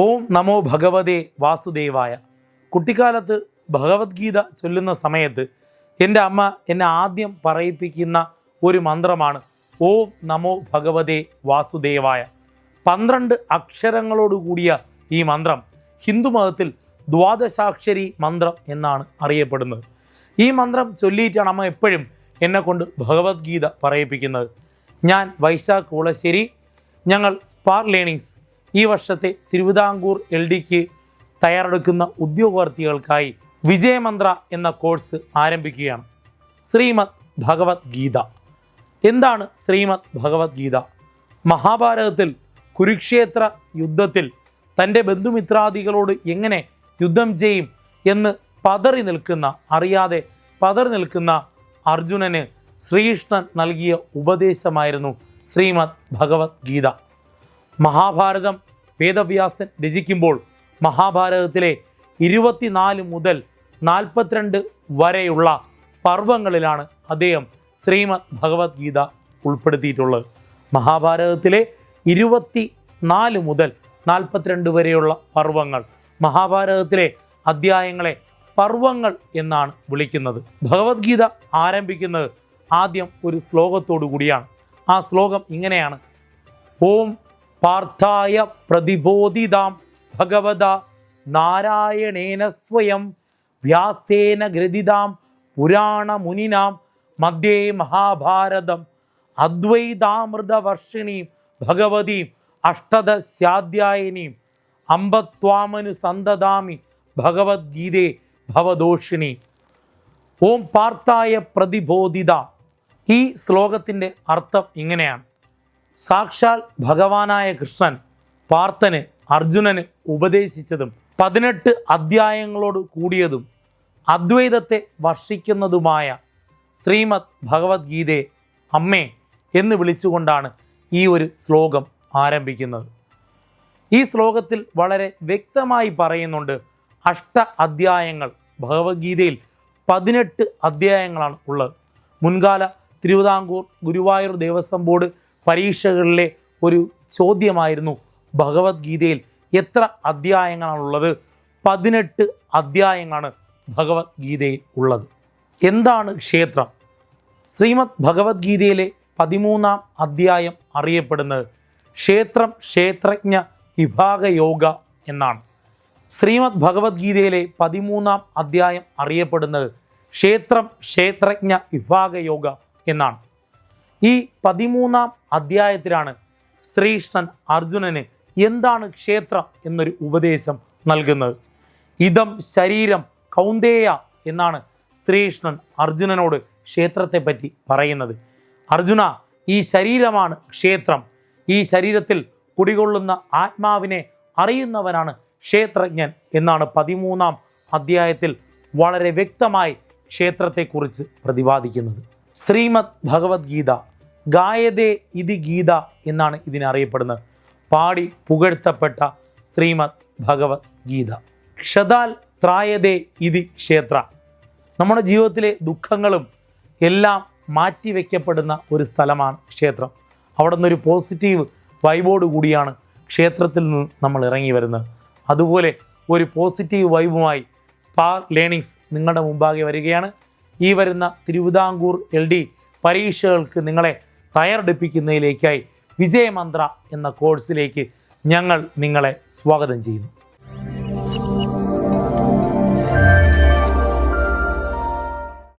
ഓം നമോ ഭഗവതേ വാസുദേവായ. കുട്ടിക്കാലത്ത് ഭഗവത്ഗീത ചൊല്ലുന്ന സമയത്ത് എന്റെ അമ്മ എന്നെ ആദ്യം പറയിപ്പിക്കുന്ന ഒരു മന്ത്രമാണ് ഓം നമോ ഭഗവതേ വാസുദേവായ. പന്ത്രണ്ട് അക്ഷരങ്ങളോടുകൂടിയ ഈ മന്ത്രം ഹിന്ദു മതത്തിൽ ദ്വാദശാക്ഷരി മന്ത്രം എന്നാണ് അറിയപ്പെടുന്നത്. ഈ മന്ത്രം ചൊല്ലിയിട്ടാണ് അമ്മ എപ്പോഴും എന്നെ കൊണ്ട് ഭഗവത്ഗീത പറയിപ്പിക്കുന്നത്. ഞാൻ വൈശാഖ് കുളശ്ശേരി ഞങ്ങൾ സ്പാർ ലേണിങ്സ് ഈ വർഷത്തെ തിരുവിതാംകൂർ എൽ ഡിക്ക് തയ്യാറെടുക്കുന്ന ഉദ്യോഗാർത്ഥികൾക്കായി വിജയമന്ത്ര എന്ന കോഴ്സ് ആരംഭിക്കുകയാണ്. ശ്രീമദ് ഭഗവത്ഗീത എന്താണ് ശ്രീമദ് ഭഗവത്ഗീത മഹാഭാരതത്തിൽ കുരുക്ഷേത്ര യുദ്ധത്തിൽ തന്റെ ബന്ധുമിത്രാദികളോട് എങ്ങനെ യുദ്ധം ചെയ്യും എന്ന് പതറി നിൽക്കുന്ന അറിയാതെ പതറി നിൽക്കുന്ന അർജുനന് ശ്രീകൃഷ്ണൻ നൽകിയ ഉപദേശമായിരുന്നു ശ്രീമദ് ഭഗവത്ഗീത മഹാഭാരതം വേദവ്യാസൻ രചിക്കുമ്പോൾ മഹാഭാരതത്തിലെ ഇരുപത്തിനാല് മുതൽ നാൽപ്പത്തിരണ്ട് വരെയുള്ള പർവങ്ങളിലാണ് അദ്ദേഹം ശ്രീമദ് ഭഗവത്ഗീത ഉൾപ്പെടുത്തിയിട്ടുള്ളത്. മഹാഭാരതത്തിലെ ഇരുപത്തി നാല് മുതൽ നാൽപ്പത്തിരണ്ട് വരെയുള്ള പർവങ്ങൾ മഹാഭാരതത്തിലെ അധ്യായങ്ങളെ പർവങ്ങൾ എന്നാണ് വിളിക്കുന്നത്. ഭഗവത്ഗീത ആരംഭിക്കുന്നത് ആദ്യം ഒരു ശ്ലോകത്തോടു കൂടിയാണ്. ആ ശ്ലോകം ഇങ്ങനെയാണ്. ഓം പാർത്ഥായ പ്രതിബോധിതാം ഭഗവത നാരായണേന സ്വയം വ്യാസേന ഗ്രഥിതാം പുരാണമുനിനാം മധ്യേ മഹാഭാരതം അദ്വൈതാമൃതവർഷിണീം ഭഗവതീം അഷ്ടദശാധ്യായനീം അമ്പത്വാമനു സന്തതാമി ഭഗവത്ഗീതേ ഭവദോഷിണി. ഓം പാർത്ഥായ പ്രതിബോധിത. ഈ ശ്ലോകത്തിന്റെ അർത്ഥം ഇങ്ങനെയാണ്. സാക്ഷാൽ ഭഗവാനായ കൃഷ്ണൻ പാർത്ഥന് അർജുനന് ഉപദേശിച്ചതും പതിനെട്ട് അധ്യായങ്ങളോട് കൂടിയതും അദ്വൈതത്തെ വർഷിക്കുന്നതുമായ ശ്രീമദ് ഭഗവത്ഗീതയെ അമ്മേ എന്ന് വിളിച്ചുകൊണ്ടാണ് ഈ ഒരു ശ്ലോകം ആരംഭിക്കുന്നത്. ഈ ശ്ലോകത്തിൽ വളരെ വ്യക്തമായി പറയുന്നുണ്ട് അഷ്ട അധ്യായങ്ങൾ ഭഗവത്ഗീതയിൽ പതിനെട്ട് അധ്യായങ്ങളാണ് ഉള്ളത്. മുൻകാല തിരുവിതാംകൂർ ഗുരുവായൂർ ദേവസ്വം ബോർഡ് പരീക്ഷകളിലെ ഒരു ചോദ്യമായിരുന്നു ഭഗവത്ഗീതയിൽ എത്ര അധ്യായങ്ങളാണുള്ളത്? പതിനെട്ട് അധ്യായങ്ങളാണ് ഭഗവത്ഗീതയിൽ ഉള്ളത്. എന്താണ് ക്ഷേത്രം? ശ്രീമദ് ഭഗവത്ഗീതയിലെ പതിമൂന്നാം അധ്യായം അറിയപ്പെടുന്നത് ക്ഷേത്രം ക്ഷേത്രജ്ഞ വിഭാഗയോഗ എന്നാണ്. ശ്രീമദ് ഭഗവത്ഗീതയിലെ പതിമൂന്നാം അധ്യായം അറിയപ്പെടുന്നത് ക്ഷേത്രം ക്ഷേത്രജ്ഞ വിഭാഗയോഗ എന്നാണ്. ഈ പതിമൂന്നാം അധ്യായത്തിലാണ് ശ്രീകൃഷ്ണൻ അർജുനന് എന്താണ് ക്ഷേത്രം എന്നൊരു ഉപദേശം നൽകുന്നത്. ഇതം ശരീരം കൗന്ദേയ എന്നാണ് ശ്രീകൃഷ്ണൻ അർജുനനോട് ക്ഷേത്രത്തെപ്പറ്റി പറയുന്നത്. അർജുന ഈ ശരീരമാണ് ക്ഷേത്രം. ഈ ശരീരത്തിൽ കുടികൊള്ളുന്ന ആത്മാവിനെ അറിയുന്നവനാണ് ക്ഷേത്രജ്ഞൻ എന്നാണ് പതിമൂന്നാം അധ്യായത്തിൽ വളരെ വ്യക്തമായി ക്ഷേത്രത്തെക്കുറിച്ച് പ്രതിപാദിക്കുന്നത്. ശ്രീമദ് ഭഗവത്ഗീത ഗായതേ ഇതി ഗീത എന്നാണ് ഇതിനറിയപ്പെടുന്നത് പാടി പുകഴ്ത്തപ്പെട്ട ശ്രീമദ് ഭഗവത് ഗീത. ക്ഷതാൽ ത്രായതേ ഇതി ക്ഷേത്ര. നമ്മുടെ ജീവിതത്തിലെ ദുഃഖങ്ങളും എല്ലാം മാറ്റിവെക്കപ്പെടുന്ന ഒരു സ്ഥലമാണ് ക്ഷേത്രം. അവിടെ നിന്നൊരു പോസിറ്റീവ് വൈബോട് കൂടിയാണ് ക്ഷേത്രത്തിൽ നിന്ന് നമ്മൾ ഇറങ്ങി വരുന്നത്. അതുപോലെ ഒരു പോസിറ്റീവ് വൈബുമായി സ്പാർ ലേണിങ്സ് നിങ്ങളുടെ മുമ്പാകെ വരികയാണ്. ഈ വരുന്ന തിരുവിതാംകൂർ എൽ ഡി പരീക്ഷകൾക്ക് നിങ്ങളെ തയ്യാറെടുപ്പിക്കുന്നതിലേക്കായി വിജയമന്ത്ര എന്ന കോഴ്സിലേക്ക് ഞങ്ങൾ നിങ്ങളെ സ്വാഗതം ചെയ്യുന്നു.